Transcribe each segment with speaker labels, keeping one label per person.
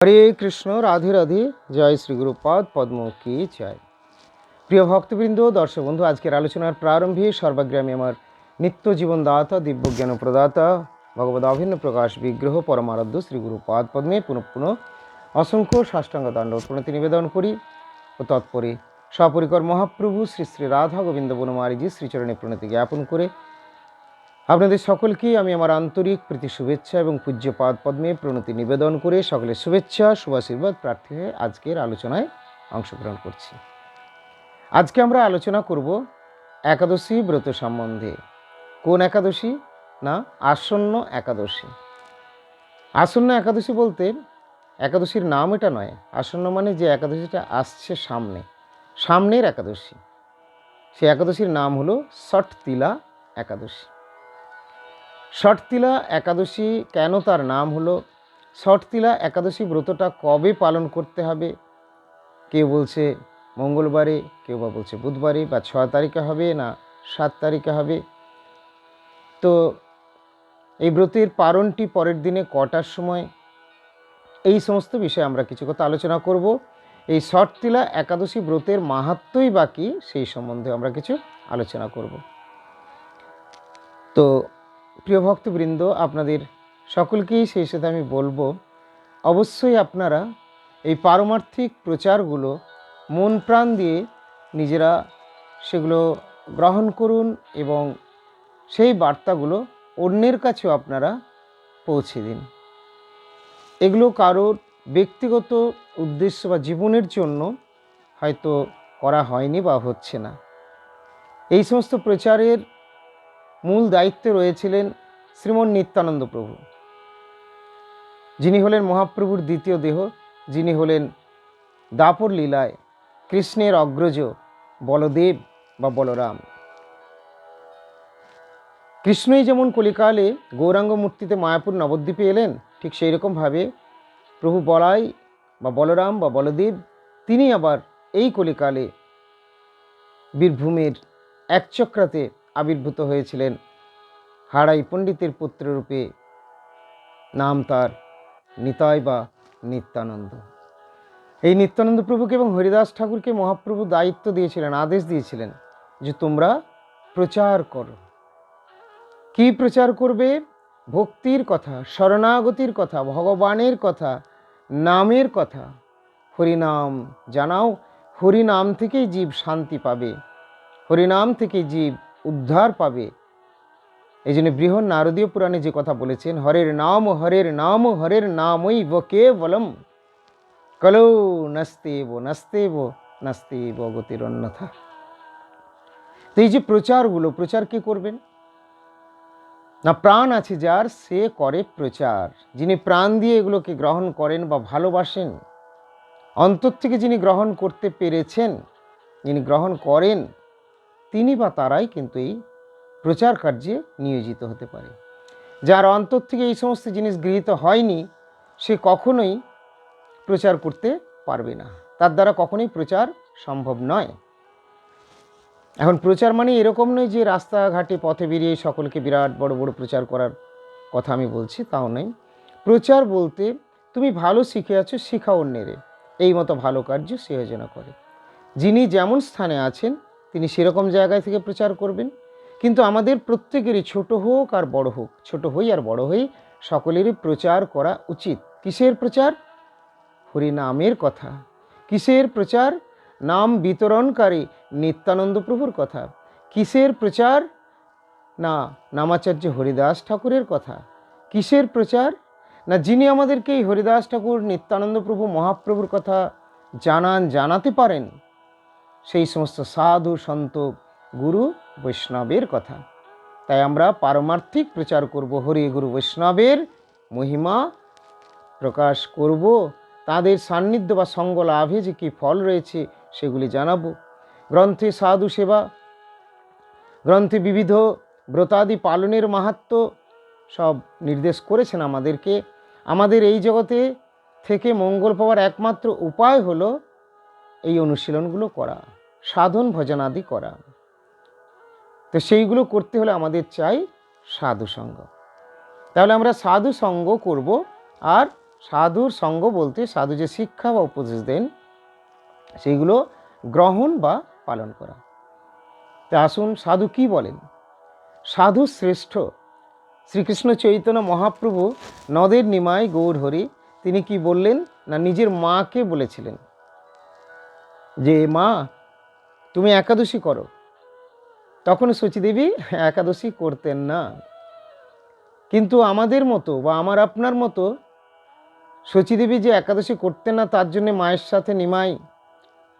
Speaker 1: হরে কৃষ্ণ, রাধে রাধে, জয় শ্রী গুরুপাদ, পদ্ম কি জয়। প্রিয় ভক্তবৃন্দ, দর্শক বন্ধু, আজকের আলোচনার প্রারম্ভে সর্বাগ্রামী আমার নিত্য জীবনদাতা দিব্যজ্ঞান প্রদাতা ভগবত অভিন্ন প্রকাশ বিগ্রহ, পরমারাধ্য শ্রী গুরুপাদ পদ্মে পুনঃ অসংখ্য সাষ্টাঙ্গ দণ্ড প্রণতি নিবেদন করি ও তৎপরে সপরিকর মহাপ্রভু শ্রী শ্রী রাধা গোবিন্দ বনমারীজি শ্রীচরণে প্রণতি জ্ঞাপন করে আপনাদের সকলকেই আমি আমার আন্তরিক প্রীতি, শুভেচ্ছা এবং পূজ্যপাদ পদ্মে প্রণতি নিবেদন করে সকলের শুভেচ্ছা, শুভাশীর্বাদ, প্রার্থী হয়ে আজকের আলোচনায় অংশগ্রহণ করছি। আজকে আমরা আলোচনা করব একাদশী ব্রত সম্বন্ধে। কোন একাদশী? না, আসন্ন একাদশী। আসন্ন একাদশী বলতে একাদশীর নাম এটা নয়। আসন্ন মানে যে একাদশীটা আসছে সামনে, সামনের একাদশী। সেই একাদশীর নাম হলো ষট তিলা একাদশী। ষটতিলা একাদশী কেন তার নাম হলো? ষটতিলা একাদশী ব্রতটা কবে পালন করতে হবে? কেউ বলছে মঙ্গলবারে, কেউ বা বলছে বুধবারে, বা ছ তারিখে হবে না সাত তারিখে হবে। তো এই ব্রতের পারণটি পরের দিনে কটার সময়? এই সমস্ত বিষয়ে আমরা কিছু কথা আলোচনা করব। এই ষটতিলা একাদশী ব্রতের মাহাত্মই বাকি সেই সম্বন্ধে আমরা কিছু আলোচনা করব। তো প্রিয় ভক্তবৃন্দ, আপনাদের সকলকেই সেই সাথে আমি বলব, অবশ্যই আপনারা এই পারমার্থিক প্রচারগুলো মন প্রাণ দিয়ে নিজেরা সেগুলো গ্রহণ করুন এবং সেই বার্তাগুলো অন্যের কাছেও আপনারা পৌঁছে দিন। এগুলো কারোর ব্যক্তিগত উদ্দেশ্য বা জীবনের জন্য হয়তো করা হয়নি বা হচ্ছে না। এই সমস্ত প্রচারের মূল দায়িত্বে রয়েছিলেন শ্রীমন নিত্যানন্দ প্রভু। যিনি হলেন মহাপ্রভুর দ্বিতীয় দেহ, যিনি হলেন দাপর লীলায় কৃষ্ণের অগ্রজ বলদেব বা বলরাম। কৃষ্ণই যেমন কলিকালে গৌরাঙ্গ মূর্তিতে মায়াপুর নবদ্বীপে এলেন, ঠিক সেই রকমভাবে প্রভু বলাই বা বলরাম বা বলদেব, তিনি আবার এই কলিকালে বীরভূমের একচক্রাতে আবির্ভূত হয়েছিলেন। হাড়াই পণ্ডিতের পুত্ররূপে নাম তার নিতাই বা নিত্যানন্দ। এই নিত্যানন্দ প্রভুকে এবং হরিদাস ঠাকুরকে মহাপ্রভু দায়িত্ব দিয়েছিলেন, আদেশ দিয়েছিলেন যে তোমরা প্রচার করো। কি প্রচার করবে? ভক্তির কথা, শরণাগতির কথা, ভগবানের কথা, নামের কথা। হরিনাম জানাও, হরিনাম থেকেই জীব শান্তি পাবে। হরিনাম থেকে জীব উদ্ধার পাবে। এই জন্য বৃহৎ নারদীয় পুরাণে যে কথা বলেছেন, হরের নাম হরের নাম, হরের নামই ব কেবলম। কলৌ নস্তেব নস্তেব নস্তেব গতির অন্যথা তো এই যে প্রচারগুলো, প্রচার কে করবেন? না, প্রাণ আছে যার, সে করে প্রচার। যিনি প্রাণ দিয়ে এগুলোকে গ্রহণ করেন বা ভালোবাসেন, অন্তর থেকে যিনি গ্রহণ করতে পেরেছেন, যিনি গ্রহণ করেন তিনি বা তারাই কিন্তু এই প্রচার কার্যে নিয়োজিত হতে পারে। যার অন্তর থেকে এই সমস্ত জিনিস গৃহীত হয়নি, সে কখনোই প্রচার করতে পারবে না। তার দ্বারা কখনোই প্রচার সম্ভব নয়। এখন প্রচার মানে এরকম নয় যে রাস্তাঘাটে পথে বেরিয়ে সকলকে বিরাট বড় বড় প্রচার করার কথা আমি বলছি, তাও নয়। প্রচার বলতে তুমি ভালো শিখে আছো শিখা অন্যেরে। এই মতো ভালো কার্য সে করে। যিনি যেমন স্থানে আছেন তিনি সেরকম জায়গায় থেকে প্রচার করবেন। কিন্তু আমাদের প্রত্যেকেরই ছোট হোক আর বড় হোক, ছোট হই আর বড় হই, সকলেরই প্রচার করা উচিত। কিসের প্রচার? হরিনামের কথা। কিসের প্রচার? নাম বিতরণকারী নিত্যানন্দ প্রভুর কথা। কিসের প্রচার? না, নামাচার্য হরিদাস ঠাকুরের কথা। কিসের প্রচার? না, যিনি আমাদেরকে এই হরিদাস ঠাকুর, নিত্যানন্দ প্রভু, মহাপ্রভুর কথা জানান, জানাতে পারেন সেই সমস্ত সাধু সন্ত গুরু বৈষ্ণবের কথা। তাই আমরা পারমার্থিক প্রচার করব, হরি গুরু বৈষ্ণবের মহিমা প্রকাশ করব। তাদের সান্নিধ্য বা সঙ্গ লাভে যে কী ফল রয়েছে সেগুলি জানাব। গ্রন্থে সাধু সেবা, গ্রন্থে বিবিধ ব্রতাদি পালনের মাহাত্ম সব নির্দেশ করেছেন আমাদেরকে। আমাদের এই জগতে থেকে মঙ্গল পাওয়ার একমাত্র উপায় হলো এই অনুশীলনগুলো করা, সাধন ভজনাদি করা। তো সেইগুলো করতে হলে আমাদের চাই সাধু সঙ্গ। তাহলে আমরা সাধু সঙ্গ করব আর সাধুর সঙ্গ বলতে সাধু যে শিক্ষা বা উপদেশ দেন, সেইগুলো গ্রহণ বা পালন করা। তা আসুন সাধু কি বলেন? সাধু শ্রেষ্ঠ। শ্রীকৃষ্ণ চৈতন্য মহাপ্রভু নদের নিমায় গৌর হরি, তিনি কি বললেন না নিজের মাকে বলেছিলেন? যে, মা, তুমি একাদশী করো। তখন সচিদেবী একাদশী করতেন না। কিন্তু আমাদের মতো বা আমার আপনার মতো সচিদেবী যে একাদশী করতেন না, তার জন্য মায়ের সাথে নিমাই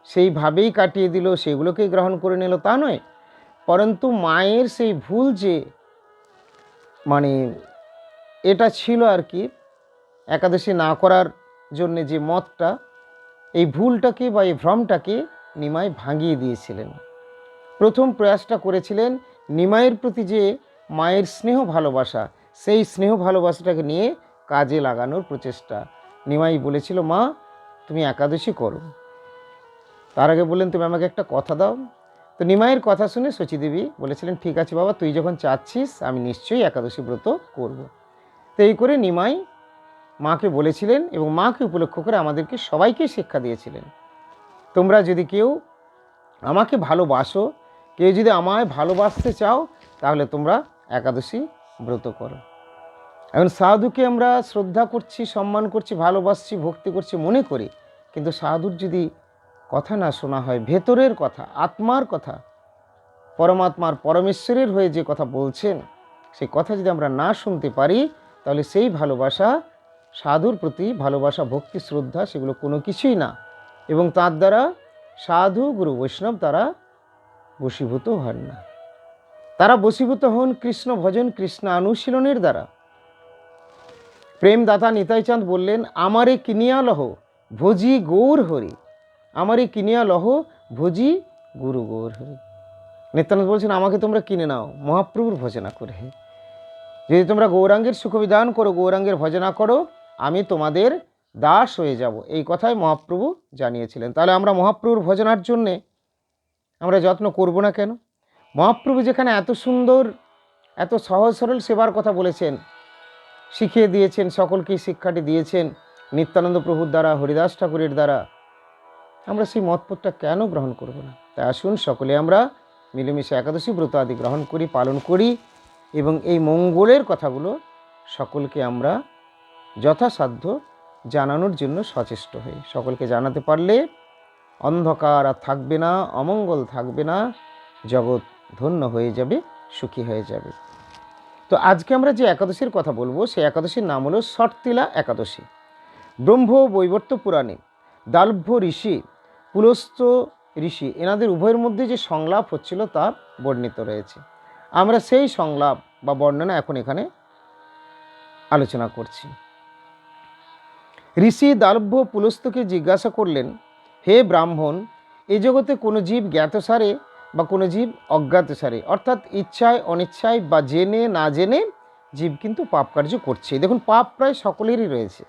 Speaker 1: সেইভাবেই কাটিয়ে দিল, সেগুলোকেই গ্রহণ করে নিল, তা নয়। পরন্তু মায়ের সেই ভুল যে মানে এটা ছিল আর কি, একাদশী না করার জন্যে যে মতটা এই ভুলটাকে বা এই ভ্রমটাকে নিমাই ভাঙিয়ে দিয়েছিলেন। প্রথম প্রয়াসটা করেছিলেন নিমাইয়ের প্রতি যে মায়ের স্নেহ ভালোবাসা, সেই স্নেহ ভালোবাসাটাকে নিয়ে কাজে লাগানোর প্রচেষ্টা। নিমাই বলেছিল, মা, তুমি একাদশী করো। তার আগে বললেন, তুমি আমাকে একটা কথা দাও। তো নিমাইয়ের কথা শুনে শচীদেবী বলেছিলেন, ঠিক আছে বাবা, তুই যখন চাচ্ছিস, আমি নিশ্চয়ই একাদশী ব্রত করব। তো এই করে নিমাই মাকে বলেছিলেন এবং মাকে উপলক্ষ করে আমাদেরকে সবাইকে শিক্ষা দিয়েছিলেন। তোমরা যদি কেউ আমাকে ভালোবাসো, কেউ যদি আমায় ভালোবাসতে চাও, তাহলে তোমরা একাদশী ব্রত করো। এখন সাধুকে আমরা শ্রদ্ধা করছি, সম্মান করছি, ভালোবাসছি, ভক্তি করছি মনে করি, কিন্তু সাধুর যদি কথা না শোনা হয়, ভেতরের কথা, আত্মার কথা, পরমাত্মার পরমেশ্বরের হয়ে যে কথা বলছেন, সেই কথা যদি আমরা না শুনতে পারি, তাহলে সেই ভালোবাসা সাধুর প্রতি ভালোবাসা, ভক্তি, শ্রদ্ধা সেগুলো কোনো কিছুই না এবং তার দ্বারা সাধু গুরু বৈষ্ণব তারা বশীভূত হন না। তারা বশীভূত হন কৃষ্ণ ভজন, কৃষ্ণ অনুশীলনের দ্বারা। প্রেমদাতা নিতাইচাঁদ বললেন, আমারে কিনিয়া লহ, ভোজি গৌর হরি। আমারে কিনিয়া লহ, ভোজি গুরু গৌর হরি। নিত্যানন্দ বলছেন, আমাকে তোমরা কিনে নাও, মহাপ্রভুর ভজনা করে। যদি তোমরা গৌরাঙ্গের সুখবিধান করো, গৌরাঙ্গের ভজনা করো আমি তোমাদের দাস হয়ে যাব। এই কথাই মহাপ্রভু জানিয়েছিলেন। তাহলে আমরা মহাপ্রভুর ভজনার জন্যে আমরা যত্ন করব না কেন? মহাপ্রভু যেখানে এত সুন্দর, এত সহজ সরল সেবার কথা বলেছেন, শিখিয়ে দিয়েছেন, সকলকেই শিক্ষাটি দিয়েছেন নিত্যানন্দ প্রভুর দ্বারা, হরিদাস ঠাকুরের দ্বারা, আমরা সেই মতপথটা কেন গ্রহণ করব না? তাই আসুন সকলে আমরা মিলেমিশে একাদশী ব্রত আদি গ্রহণ করি, পালন করি এবং এই মঙ্গলের কথাগুলো সকলকে আমরা যথাসাধ্য জানানোর জন্য সচেষ্ট হই। সকলকে জানাতে পারলে অন্ধকার আর থাকবে না, অমঙ্গল থাকবে না, জগৎ ধন্য হয়ে যাবে, সুখী হয়ে যাবে। তো আজকে আমরা যে একাদশীর কথা বলব, সেই একাদশীর নাম হলো শর্তিলা একাদশী। ব্রহ্ম বৈবর্ত পুরাণে দালভ্য ঋষি, পুলস্ত ঋষি, এনাদের উভয়ের মধ্যে যে সংলাপ হচ্ছিল তা বর্ণিত রয়েছে। আমরা সেই সংলাপ বা বর্ণনা এখন এখানে আলোচনা করছি। ঋষি দালভ্য পুলস্তকে জিজ্ঞাসা করলেন, হে ব্রাহ্মণ, এ জগতে কোনো জীব জ্ঞাতসারে বা কোনো জীব অজ্ঞাতসারে অর্থাৎ ইচ্ছায়, অনিচ্ছায় বা জেনে, না জেনে জীব কিন্তু পাপ কার্য করছে। দেখুন, পাপ প্রায় সকলেরই রয়েছে।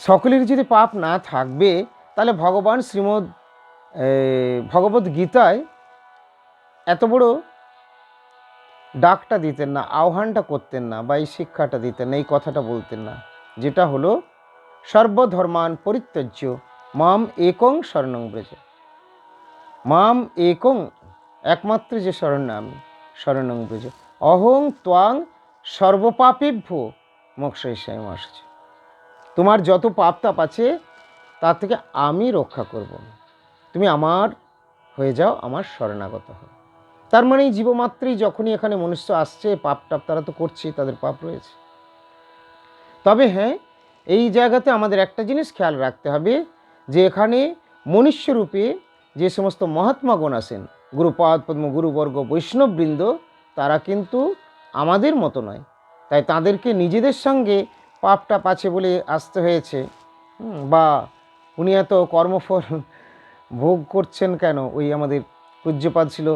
Speaker 1: সকলের যদি পাপ না থাকবে, তাহলে ভগবান শ্রীমদ ভগবত গীতায় এত বড় ডাকটা দিতেন না, আহ্বানটা করতেন না বা এই শিক্ষাটা দিতেন না, এই কথাটা বলতেন না। যেটা হলো সর্বধর্মান পরিত্যজ্য। মাম একং শরণং ব্রজ। মাম একং একমাত্র যে শরণ আমি শরণং ব্রজ। অহং ত্বাং সর্বপাপেভ্য মোক্ষায় আসছে তোমার যত পাপ তাপ আছে, তার থেকে আমি রক্ষা করব। তুমি আমার হয়ে যাও, আমার শরণাগত হও। তার মানে জীবমাত্রেই যখনই এখানে মনুষ্য আসছে পাপ টাপ তারা তো করছে তাদের পাপ রয়েছে। তবে হ্যাঁ এই জায়গাতে আমাদের একটা জিনিস খেয়াল রাখতে হবে, যে এখানে মনুষ্যরূপে যে সমস্ত মহাত্মাগণ আসেন গুরুপাদ পদ্ম গুরুবর্গ বৈষ্ণববৃন্দ, তারা কিন্তু আমাদের মতো নয়। তাই তাদেরকে নিজেদের সঙ্গে পাপ টাপ আছে বলে আসতে হয়েছে। বা উনি এত কর্মফল ভোগ করছেন কেন? ওই আমাদের পূজ্যপাদ ছিল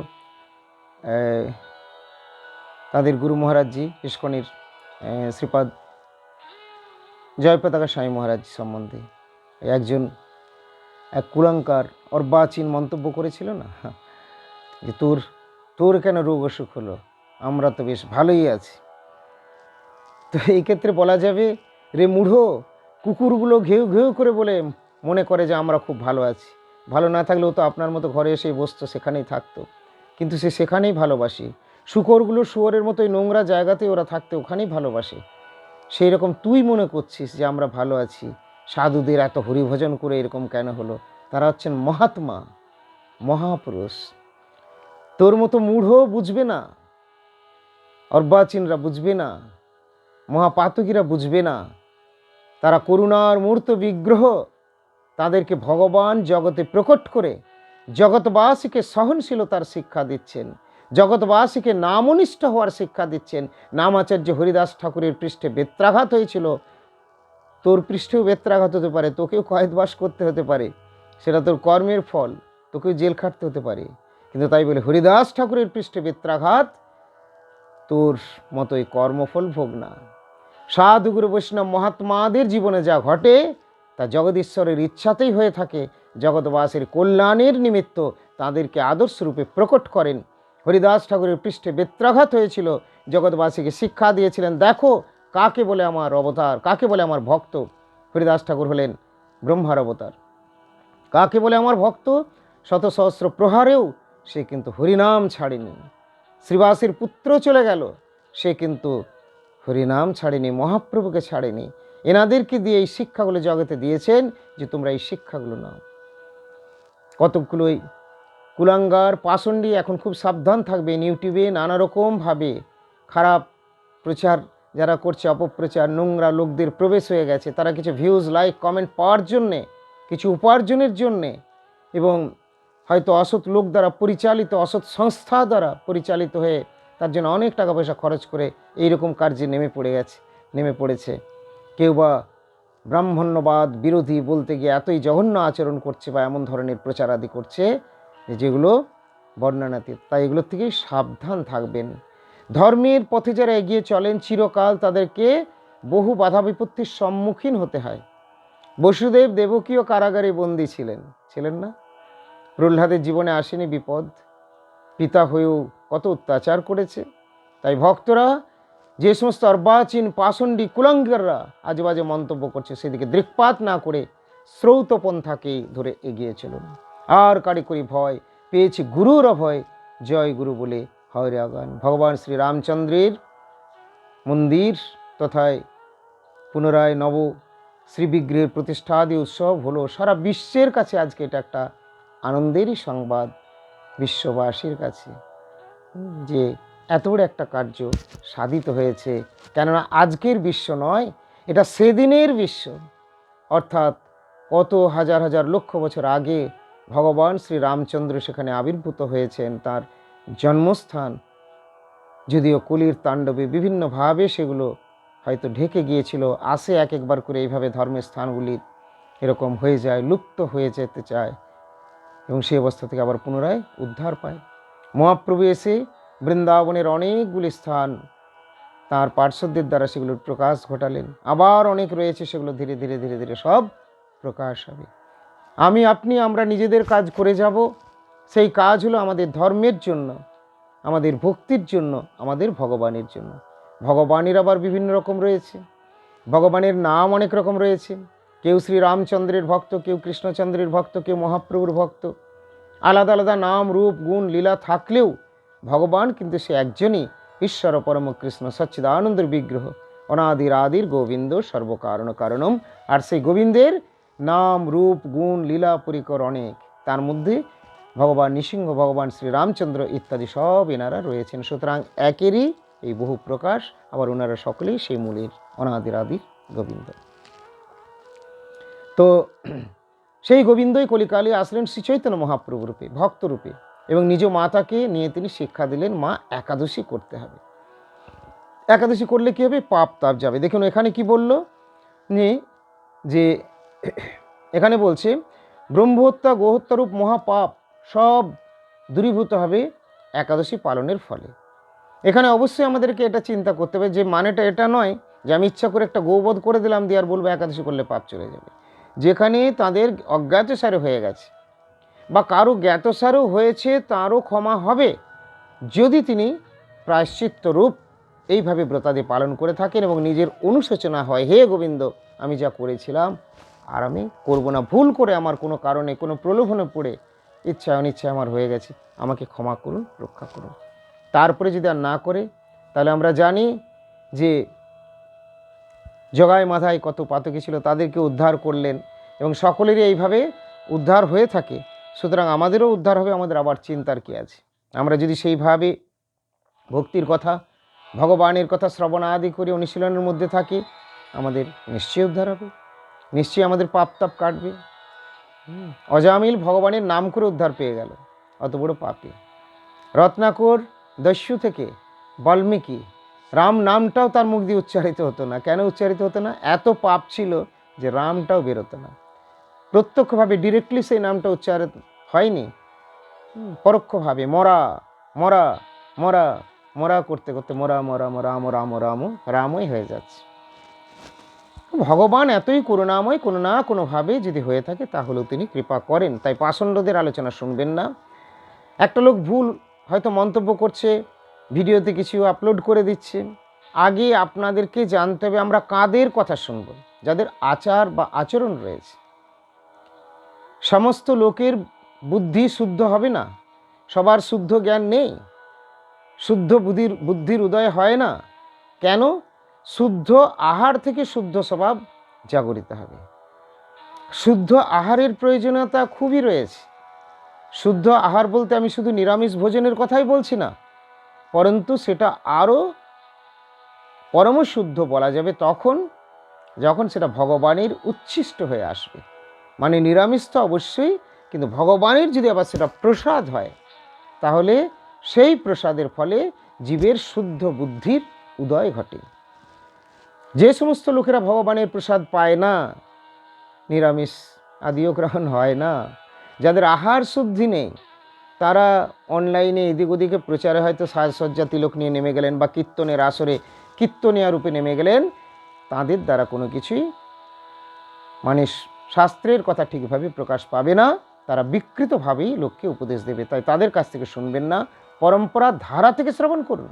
Speaker 1: তাদের গুরু মহারাজজি ইস্কনের শ্রীপাদ। জয়পতাকা স্বামী মহারাজ সম্বন্ধে। একজন এক কুলাঙ্কার অর্বাচীন মন্তব্য করেছিল না? যে তোর তোর কেন রোগ অসুখ হলো? আমরা তো বেশ ভালোই আছি। তো এই ক্ষেত্রে বলা যাবে, রে মূঢ়, কুকুরগুলো ঘেউ ঘেউ করে বলে মনে করে যে আমরা খুব ভালো আছি। ভালো না থাকলেও তো আপনার মতো ঘরে এসেই বসতো, সেখানেই থাকতো। কিন্তু সে সেখানেই ভালোবাসে। শুকরগুলো শুয়োরের মতোই নোংরা জায়গাতেই ওরা থাকতে ওখানেই ভালোবাসে। সেই রকম তুই মনে করছিস যে আমরা ভালো আছি। সাধুদের এত হরিভজন করে এরকম কেন হলো? তারা হচ্ছেন মহাত্মা, মহাপুরুষ। তোর মতো মূঢ় বুঝবে না, অর্বাচীনরা বুঝবে না, মহাপাতকীরা বুঝবে না। তারা করুণার মূর্ত বিগ্রহ, তাদেরকে ভগবান জগতে প্রকট করে জগৎবাসীকে সহনশীলতার শিক্ষা দিচ্ছেন। জগৎবাসীকে নামনিষ্ঠ হওয়ার শিক্ষা দিচ্ছেন। নামাচার্য হরিদাস ঠাকুরের পৃষ্ঠে বেত্রাঘাত হয়েছিল। তোর পৃষ্ঠেও বেত্রাঘাত হতে পারে, তোকেও কয়েদবাস করতে হতে পারে। সেটা তোর কর্মের ফল, তোকেও জেল খাটতে হতে পারে। কিন্তু তাই বলে হরিদাস ঠাকুরের পৃষ্ঠে বেত্রাঘাত, তোর মতোই কর্মফল ভোগ না। সাধুগুরু বৈষ্ণব মহাত্মাদের জীবনে যা ঘটে, তা জগদীশ্বরের ইচ্ছাতেই হয়ে থাকে। জগৎবাসীর কল্যাণের নিমিত্ত তাদেরকে আদর্শরূপে প্রকট করেন। হরিদাস ঠাকুরের পৃষ্ঠে বেত্রাঘাত হয়েছিল। জগৎবাসীকে শিক্ষা দিয়েছিলেন, দেখো কাকে বলে আমার অবতার, কাকে বলে আমার ভক্ত? হরিদাস ঠাকুর হলেন ব্রহ্মার অবতার। কাকে বলে আমার ভক্ত? শত সহস্র প্রহারেও সে কিন্তু হরিনাম ছাড়েনি। শ্রীবাসীর পুত্র চলে গেল, সে কিন্তু হরিনাম ছাড়েনি, মহাপ্রভুকে ছাড়েনি। এনাদেরকে দিয়ে এই শিক্ষাগুলো জগতে দিয়েছেন যে তোমরা এই শিক্ষাগুলো নাও। কতকগুলোই কুলাঙ্গার পাষণ্ডী এখন খুব সাবধান থাকবেন ইউটিউবে নানারকমভাবে খারাপ প্রচার যারা করছে, অপপ্রচার, নোংরা লোকদের প্রবেশ হয়ে গেছে, তারা কিছু ভিউজ লাইক কমেন্ট পাওয়ার জন্যে, কিছু উপার্জনের জন্যে এবং হয়তো অসৎ লোক দ্বারা পরিচালিত, অসৎ সংস্থা দ্বারা পরিচালিত হয়ে তার জন্য অনেক টাকা পয়সা খরচ করে এইরকম কার্যে নেমে পড়ে গেছে, নেমে পড়েছে। কেউ বা ব্রাহ্মণ্যবাদ বিরোধী বলতে গিয়ে এতই জঘন্য আচরণ করছে বা এমন ধরনের প্রচারাদি করছে যেগুলো বর্ণনাতীত। তাই এগুলোর থেকেই সাবধান থাকবেন। ধর্মের পথে যারা এগিয়ে চলেন, চিরকাল তাদেরকে বহু বাধা বিপত্তির সম্মুখীন হতে হয়। বসুদেব দেবকীয় কারাগারে বন্দী ছিলেন। ছিলেন না? প্রহ্লাদের জীবনে আসেনি বিপদ। পিতা হয়েও কত অত্যাচার করেছে। তাই ভক্তরা যে সমস্ত অর্বাচীন, পাষণ্ডী, কুলাঙ্গাররা আজেবাজে মন্তব্য করছে, সেদিকে দৃকপাত না করে শ্রৌতপন্থাকে ধরে এগিয়ে চলুন। আর কারি করি ভয়? পেয়েছি গুরুর অভয়। জয় গুরু বলে হরে আগান। ভগবান শ্রী রামচন্দ্রের মন্দির তথায় পুনরায় নব শ্রীবিগ্রহের প্রতিষ্ঠাদি উৎসব হলো। সারা বিশ্বের কাছে আজকে এটা একটা আনন্দেরই সংবাদ বিশ্ববাসীর কাছে। যে এত বড় একটা কার্য সাধিত হয়েছে। কেননা আজকের বিশ্ব নয়, এটা সেদিনের বিশ্ব। অর্থাৎ কত হাজার হাজার লক্ষ বছর আগে ভগবান শ্রী রামচন্দ্র সেখানে আবির্ভূত হয়েছেন, তার জন্মস্থান। যদিও কলির তাণ্ডবে বিভিন্নভাবে সেগুলো হয়তো ঢেকে গিয়েছিল, আসে এক একবার করে এইভাবে ধর্মের স্থানগুলি এরকম হয়ে যায়, লুপ্ত হয়ে যেতে চায় এবং সেই অবস্থা থেকে আবার পুনরায় উদ্ধার পায়। মহাপ্রভু এসে বৃন্দাবনের অনেকগুলি স্থান তার পার্শ্বদের দ্বারা সেগুলোর প্রকাশ ঘটালেন। আবার অনেক রয়েছে, সেগুলো ধীরে ধীরে ধীরে ধীরে সব প্রকাশ হবে। আমি, আপনি, আমরা নিজেদের কাজ করে যাব। সেই কাজ হলো আমাদের ধর্মের জন্য, আমাদের ভক্তির জন্য, আমাদের ভগবানের জন্য। ভগবানের আবার বিভিন্ন রকম রয়েছে। ভগবানের নাম অনেক রকম রয়েছে। কেউ শ্রী রামচন্দ্রের ভক্ত, কেউ কৃষ্ণচন্দ্রের ভক্ত, কেউ মহাপ্রভুর ভক্ত। আলাদা আলাদা নাম, রূপ, গুণ, লীলা থাকলেও ভগবান কিন্তু সে একজনই। ঈশ্বর পরম কৃষ্ণ সচ্চিদানন্দের বিগ্রহ। অনাদির আদির গোবিন্দ সর্বকারণ কারণম। আর সেই গোবিন্দের নাম, রূপ, গুণ, লীলা, পরিকর অনেক। তার মধ্যে ভগবান নৃসিংহ, ভগবান শ্রী রামচন্দ্র ইত্যাদি সব এনারা রয়েছেন। সুতরাং একেরই এই বহু প্রকাশ, আবার ওনারা সকলেই সেই মূলের অনাদির আদির গোবিন্দ। তো সেই গোবিন্দই কলিকালে আসলেন শ্রী চৈতন্য মহাপ্রভু রূপে, ভক্ত রূপে, এবং নিজ মাতাকে নিয়ে তিনি শিক্ষা দিলেন, মা, একাদশী করতে হবে। একাদশী করলে কী হবে? পাপ তাপ যাবে। দেখুন, এখানে কি বলল? যে এখানে বলছে, ব্রহ্মহত্যা, গোহত্যারূপ মহাপাপ সব দূরীভূত হবে একাদশী পালনের ফলে। এখানে অবশ্যই আমাদেরকে এটা চিন্তা করতে হবে যে মানেটা এটা নয় যে আমি ইচ্ছা করে একটা গৌবধ করে দিলাম দিয়ে আর বলব একাদশী করলে পাপ চলে যাবে। যেখানে তাদের অজ্ঞাতসারে হয়ে গেছে বা কারও জ্ঞাতসারও হয়েছে তারও ক্ষমা হবে যদি তিনি প্রায়শ্চিত্ত রূপ এইভাবে ব্রতাদি পালন করে থাকেন এবং নিজের অনুশোচনা হয়, হে গোবিন্দ, আমি যা করেছিলাম আর আমি করব না। ভুল করে আমার কোনো কারণে, কোনো প্রলোভনে পড়ে ইচ্ছা অনিচ্ছা আমার হয়ে গেছে। আমাকে ক্ষমা করুন, রক্ষা করুন। তারপরে যদি আর না করে, তাহলে আমরা জানি যে জগায় মাথায় কত পাতকি ছিল, তাদেরকে উদ্ধার করলেন এবং সকলেরই এইভাবে উদ্ধার হয়ে থাকে। সুতরাং আমাদেরও উদ্ধার হবে, আমাদের আবার চিন্তার কি আছে? আমরা যদি সেইভাবে ভক্তির কথা, ভগবানের কথা শ্রবণ আদি করে, অনুশীলনের মধ্যে থাকি, আমাদের নিশ্চয়ই উদ্ধার হবে। নিশ্চয়ই আমাদের পাপ তাপ কাটবে অজামিল ভগবানের নাম করে উদ্ধার পেয়ে গেল অত বড় পাপে রত্নাকর দস্যু থেকে বাল্মীকি রাম নামটাও তার মুখ দিয়ে উচ্চারিত হতো না কেন উচ্চারিত হতো না এত পাপ ছিল যে রামটাও বেরোতো না প্রত্যক্ষভাবে ডিরেক্টলি সেই নামটা উচ্চারিত হয়নি পরোক্ষভাবে মরা মরা মরা মরা করতে করতে মরা মরা মরা রাম রাম রাম রামই হয়ে যাচ্ছে ভগবান এতই করুণাময়, কোনো না কোনোভাবে যদি হয়ে থাকে তাহলেও তিনি কৃপা করেন। তাই পাষণ্ডদের আলোচনা শুনবেন না। একটা লোক ভুল হয়তো মন্তব্য করছে, ভিডিওতে কিছু আপলোড করে দিচ্ছে। আগে আপনাদেরকে জানতে হবে আমরা কাদের কথা শুনব, যাদের আচার বা আচরণ রয়েছে। সমস্ত লোকের বুদ্ধি শুদ্ধ হবে না, সবার শুদ্ধ জ্ঞান নেই, শুদ্ধ বুদ্ধির বুদ্ধির উদয় হয় না। কেন? শুদ্ধ আহার থেকে শুদ্ধ স্বভাব জাগরিত হবে। শুদ্ধ আহারের প্রয়োজনীয়তা খুবই রয়েছে। শুদ্ধ আহার বলতে আমি শুধু নিরামিষ ভোজনের কথাই বলছি না, পরন্তু সেটা আরও পরম শুদ্ধ বলা যাবে তখন যখন সেটা ভগবানের উচ্ছিষ্ট হয়ে আসবে। মানে নিরামিষ তো অবশ্যই, কিন্তু ভগবানের যদি আবার সেটা প্রসাদ হয়, তাহলে সেই প্রসাদের ফলে জীবের শুদ্ধ বুদ্ধির উদয় ঘটে। যে সমস্ত লোকেরা ভগবানের প্রসাদ পায় না, নিরামিষ আদিও গ্রহণ হয় না, যাদের আহার শুদ্ধি নেই, তারা অনলাইনে এদিক ওদিকে প্রচারে হয়তো সাজসজ্জা তিলক নিয়ে নেমে গেলেন বা কীর্তনের আসরে কীর্তনিয়া রূপে নেমে গেলেন, তাদের দ্বারা কোনো কিছুই মানে শাস্ত্রের কথা ঠিকভাবে প্রকাশ পাবে না, তারা বিকৃতভাবেই লোককে উপদেশ দেবে। তাই তাদের কাছ থেকে শুনবেন না, পরম্পরা ধারা থেকে শ্রবণ করুন।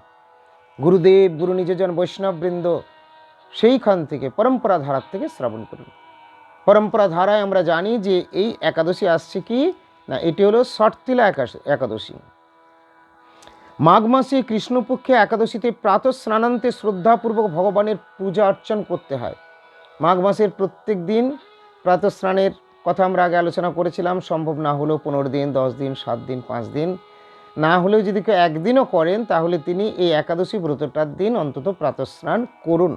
Speaker 1: গুরুদেব, গুরু নিজজন বৈষ্ণববৃন্দ সেইখান থেকে পরম্পরা ধারার থেকে শ্রবণ করুন। পরম্পরা ধারায় আমরা জানি যে এই একাদশী আসছে কি? না, এটি হলো ষটতিলা একাদশী। মাঘ মাসে কৃষ্ণপক্ষে একাদশীতে প্রাতঃ স্নানান্তে শ্রদ্ধাপূর্বক ভগবানের পূজা অর্চন করতে হয়। মাঘ মাসের প্রত্যেক দিন প্রাতঃ স্নানের কথা আমরা আগে আলোচনা করেছিলাম, সম্ভব না হলেও পনেরো দিন, দশ দিন, সাত দিন, পাঁচ দিন। না হলেও যদি কেউ একদিনও করেন, তাহলে তিনি এই একাদশী ব্রতটার দিন অন্তত প্রাতঃস্নান করুন।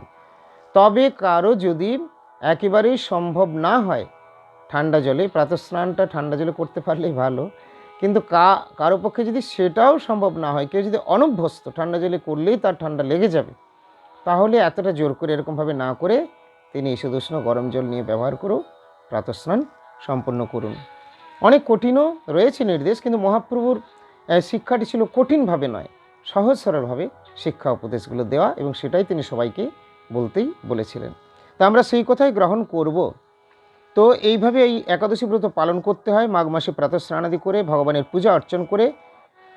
Speaker 1: তবে কারও যদি একেবারেই সম্ভব না হয় ঠান্ডা জলে, প্রাতঃস্নানটা ঠান্ডা জলে করতে পারলেই ভালো। কিন্তু কা, কারও পক্ষে যদি সেটাও সম্ভব না হয়, কেউ যদি অনভ্যস্ত ঠান্ডা জলে করলেই তার ঠান্ডা লেগে যাবে, তাহলে এতটা জোর করে এরকমভাবে না করে তিনি ঈষদুষ্ণ গরম জল নিয়ে ব্যবহার করেও প্রাতঃস্নান সম্পন্ন করুন। অনেক কঠিনও রয়েছে নির্দেশ, কিন্তু মহাপ্রভুর শিক্ষাটি ছিল কঠিনভাবে নয়, সহজ সরলভাবে শিক্ষা উপদেশগুলো দেওয়া এবং সেটাই তিনি সবাইকে বলতেই বলেছিলেন। তা আমরা সেই কথাই গ্রহণ করব। তো এইভাবে এই একাদশী ব্রত পালন করতে হয়, মাঘ মাসে প্রাতঃ স্নানাদি করে, ভগবানের পূজা অর্চন করে।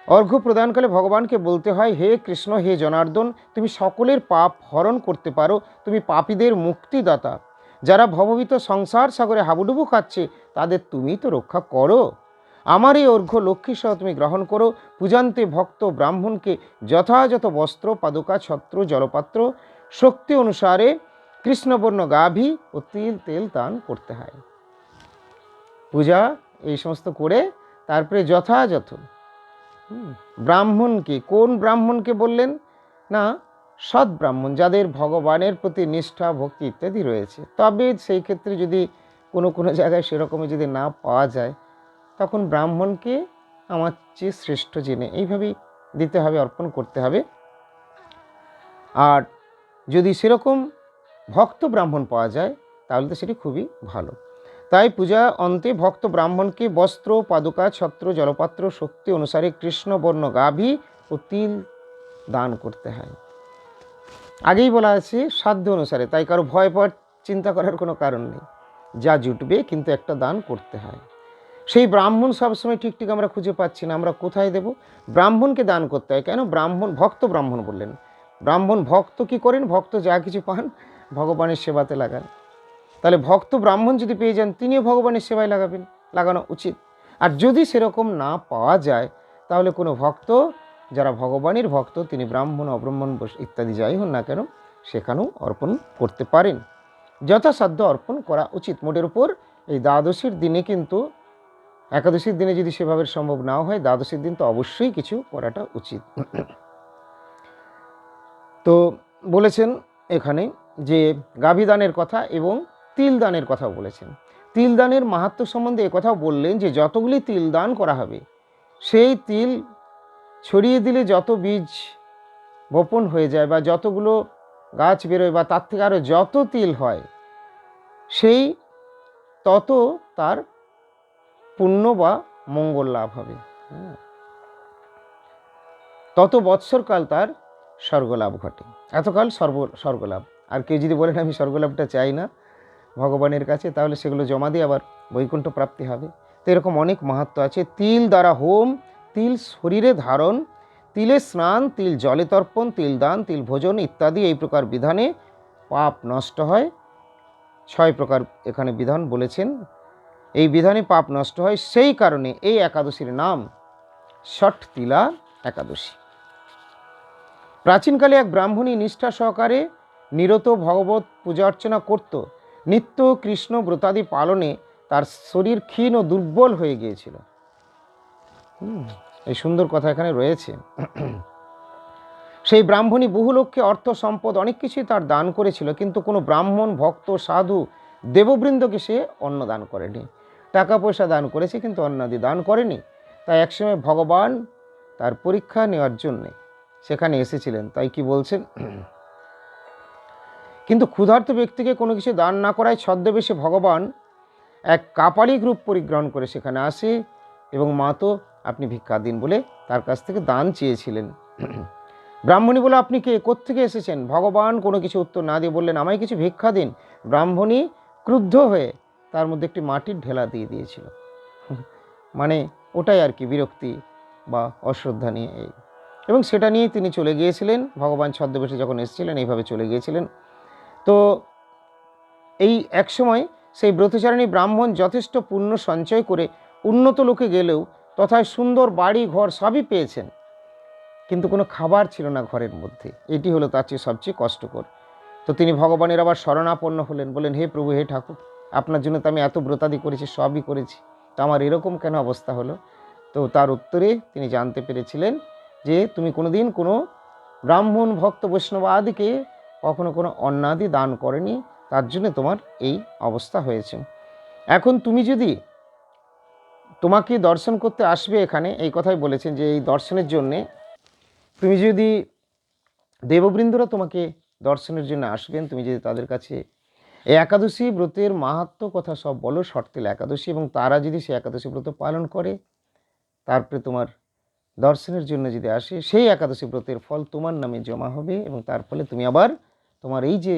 Speaker 1: অর্ঘ্য প্রদানকালে ভগবানকে বলতে হয়, হে কৃষ্ণ, হে জনার্দন, তুমি সকলের পাপ হরণ করতে পারো। তুমি পাপীদের মুক্তিদাতা। যারা ভবভীত সংসার সাগরে হাবুডুবু খাচ্ছে, তাদের তুমি তো রক্ষা করো। আমার এই অর্ঘ্য লক্ষ্মী সহ তুমি গ্রহণ করো। পূজান্তে ভক্ত ব্রাহ্মণকে যথাযথ বস্ত্র, পাদুকা, ছত্র, জলপাত্র শক্তি অনুসারে কৃষ্ণবর্ণ গাভী ও তিল তেল দান করতে হয়। পূজা এই সমস্ত করে তারপরে যথাযথ। ব্রাহ্মণকে, কোন ব্রাহ্মণকে বললেন? না, সৎ ব্রাহ্মণ যাদের ভগবানের প্রতি নিষ্ঠা, ভক্তি ইত্যাদি রয়েছে। তবে সেই ক্ষেত্রে যদি কোনো কোনো জায়গায় সেরকমই যদি না পাওয়া যায়, তখন ব্রাহ্মণকে আমার চেয়ে শ্রেষ্ঠ জেনে এইভাবেই দিতে হবে, অর্পণ করতে হবে। আর যদি সেরকম ভক্ত ব্রাহ্মণ পাওয়া যায়, তাহলে তো সেটি খুবই ভালো। তাই পূজা অন্তে ভক্ত ব্রাহ্মণকে বস্ত্র, পাদুকা, ছত্র, জলপাত্র, শক্তি অনুসারে কৃষ্ণবর্ণ গাভী ও তিল দান করতে হয়। আগেই বলা আছে সাধ্য অনুসারে, তাই কারও ভয় পাওয়ার চিন্তা করার কোনো কারণ নেই। যা জুটবে, কিন্তু একটা দান করতে হয়। সেই ব্রাহ্মণ সবসময় ঠিক ঠিক আমরা খুঁজে পাচ্ছি না, আমরা কোথায় দেব? ব্রাহ্মণকে দান করতে হয়। কেন? ব্রাহ্মণ, ভক্ত ব্রাহ্মণ বললেন। ব্রাহ্মণ ভক্ত কি করেন? ভক্ত যা কিছু পান, ভগবানের সেবাতে লাগান। তাহলে ভক্ত ব্রাহ্মণ যদি পেয়ে যান, তিনিও ভগবানের সেবায় লাগাবেন, লাগানো উচিত। আর যদি সেরকম না পাওয়া যায়, তাহলে কোনো ভক্ত, যারা ভগবানের ভক্ত, তিনি ব্রাহ্মণ, অব্রাহ্মণ ইত্যাদি যাই হন না কেন, সেখানেও অর্পণ করতে পারেন। যথাসাধ্য অর্পণ করা উচিত। মোটের উপর এই দ্বাদশীর দিনে কিন্তু, একাদশীর দিনে যদি সেভাবে সম্ভব না হয়, দ্বাদশীর দিন তো অবশ্যই কিছু করাটা উচিত। তো বলেছেন এখানে যে গাভীদানের কথা এবং তিল দানের কথাও বলেছেন। তিল দানের মাহাত্ম সম্বন্ধে কথাও বললেন যে যতগুলি তিল দান করা হবে, সেই তিল ছড়িয়ে দিলে যত বীজ বপন হয়ে যায় বা যতগুলো গাছ বেরোয় বা তার থেকে আরও যত তিল হয়, সেই তত তার পুণ্য বা মঙ্গল লাভ হবে। তত বৎসরকাল তার স্বর্গলাভ ঘটে। এতকাল সর্ব স্বর্গলাভ। আর কেউ যদি বলেন, আমি স্বর্গলাভটা চাই না ভগবানের কাছে, তাহলে সেগুলো জমা দিয়ে আবার বৈকুণ্ঠ প্রাপ্তি হবে। তো এরকম অনেক মাহাত্ম আছে। তিল দ্বারা হোম, তিল শরীরে ধারণ, তিলে স্নান, তিল জলে তর্পণ, তিল দান, তিল ভোজন ইত্যাদি এই প্রকার বিধানে পাপ নষ্ট হয়। ছয় প্রকার এখানে বিধান বলেছেন। এই বিধানে পাপ নষ্ট হয়। সেই কারণে এই একাদশীর নাম ষট তিলা একাদশী। প্রাচীনকালে এক ব্রাহ্মণী নিষ্ঠা সহকারে নিরত ভগবত পূজা অর্চনা করত। নিত্য কৃষ্ণ ব্রতাদি পালনে তার শরীর ক্ষীণ ও দুর্বল হয়ে গিয়েছিল। এই সুন্দর কথা এখানে রয়েছে। সেই ব্রাহ্মণী বহু লক্ষ্যে অর্থ সম্পদ অনেক কিছুই তার দান করেছিল, কিন্তু কোনো ব্রাহ্মণ, ভক্ত, সাধু, দেববৃন্দকে সে অন্ন দান করেনি। টাকা পয়সা দান করেছে, কিন্তু অন্নাদি দান করেনি। তাই একসময় ভগবান তার পরীক্ষা নেওয়ার জন্যে সেখানে এসেছিলেন, তাই কি বলছেন? কিন্তু ক্ষুধার্ত ব্যক্তিকে কোনো কিছু দান না করায় ছদ্মবেশে ভগবান এক কাপালিক রূপ পরিগ্রহণ করে সেখানে আসে এবং মা তো আপনি ভিক্ষা দিন বলে তার কাছ থেকে দান চেয়েছিলেন। ব্রাহ্মণী বলে, আপনি কে? কোত্থেকে এসেছেন? ভগবান কোনো কিছু উত্তর না দিয়ে বললেন, আমায় কিছু ভিক্ষা দিন। ব্রাহ্মণী ক্রুদ্ধ হয়ে তার মধ্যে একটি মাটির ঢেলা দিয়ে দিয়েছিল। মানে ওটাই আর কি বিরক্তি বা অশ্রদ্ধা নিয়ে এই এবং সেটা নিয়েই তিনি চলে গিয়েছিলেন। ভগবান ছদ্মবেশে যখন এসেছিলেন, এইভাবে চলে গিয়েছিলেন। তো এই এক সময় সেই ব্রতচারিণী ব্রাহ্মণ যথেষ্ট পুণ্য সঞ্চয় করে উন্নত লোকে গেলেও তথায় সুন্দর বাড়ি, ঘর সবই পেয়েছেন। কিন্তু কোনো খাবার ছিল না ঘরের মধ্যে। এটি হলো তার চেয়ে সবচেয়ে কষ্টকর। তো তিনি ভগবানের আবার শরণাপন্ন হলেন বলেন হে প্রভু, হে ঠাকুর, আপনার জন্য তো আমি এত ব্রতাদি করেছি, সবই করেছি। তো আমার এরকম কেন অবস্থা হলো? তো তার উত্তরে তিনি জানতে পেরেছিলেন যে তুমি কোনো দিন কোনো ব্রাহ্মণ ভক্ত বৈষ্ণব আদিকে কখনো কোনো অন্নাদি দান করেনি, তার জন্য তোমার এই অবস্থা হয়েছে। এখন তুমি যদি তোমাকে দর্শন করতে আসবে এখানে, এই কথাই বলেছেন যে এই দর্শনের জন্যে, তুমি যদি দেববৃন্দরা তোমাকে দর্শনের জন্য আসবেন, তুমি যদি তাদের কাছে এই একাদশী ব্রতের মাহাত্ম কথা সব বলো শর্তেল একাদশী এবং তারা যদি সে একাদশী ব্রত পালন করে, তারপরে তোমার দর্শনের জন্য যদি আসে, সেই একাদশী ব্রতের ফল তোমার নামে জমা হবে এবং তার ফলে তুমি আবার তোমার এই যে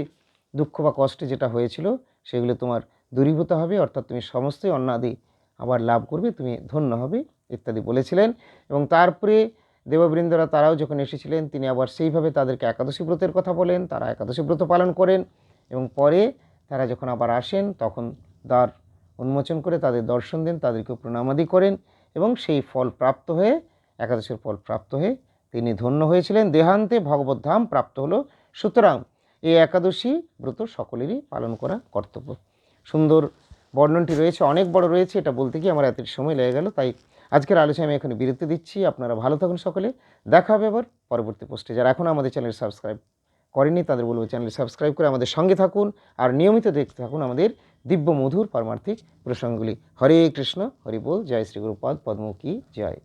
Speaker 1: দুঃখ বা কষ্টে যেটা হয়েছিল, সেগুলো তোমার দূরীভূত হবে, অর্থাৎ তুমি সমস্তই অন্নাদি আবার লাভ করবে, তুমি ধন্য হবে, ইত্যাদি বলেছিলেন। এবং তারপরে দেববৃন্দরা তারাও যখন এসেছিলেন, তিনি আবার সেইভাবে তাদেরকে একাদশী ব্রতের কথা বলেন, তারা একাদশী ব্রত পালন করেন এবং পরে তারা যখন আবার আসেন, তখন দ্বার উন্মোচন করে তাদের দর্শন দেন তাদেরকে প্রণামাদি করেন এবং সেই ফল প্রাপ্ত হয়ে একাদশের ফল প্রাপ্ত হয়ে তিনি ধন্য হয়েছিলেন। দেহান্তে ধাম প্রাপ্ত হলো। সুতরাং এই একাদশী ব্রত সকলেরই পালন করা কর্তব্য। সুন্দর বর্ণনটি রয়েছে, অনেক বড় রয়েছে, এটা বলতে গিয়ে আমার এত সময় লেগে গেল। তাই আজকের আলোচনা আমি এখানে বিরতি দিচ্ছি। আপনারা ভালো থাকুন সকলে। দেখা হবে আবার পরবর্তী পোস্টে। যারা এখন আমাদের চ্যানেল সাবস্ক্রাইব করেনি তাদের বলব চ্যানেল সাবস্ক্রাইব করে আমাদের সঙ্গে থাকুন আর নিয়মিত দেখতে থাকুন আমাদের দিব্য মধুর পারমার্থিক প্রসঙ্গগুলি। হরে কৃষ্ণ, হরি বল, জয় শ্রী গুরুপাদ পদ্মুখী জয়।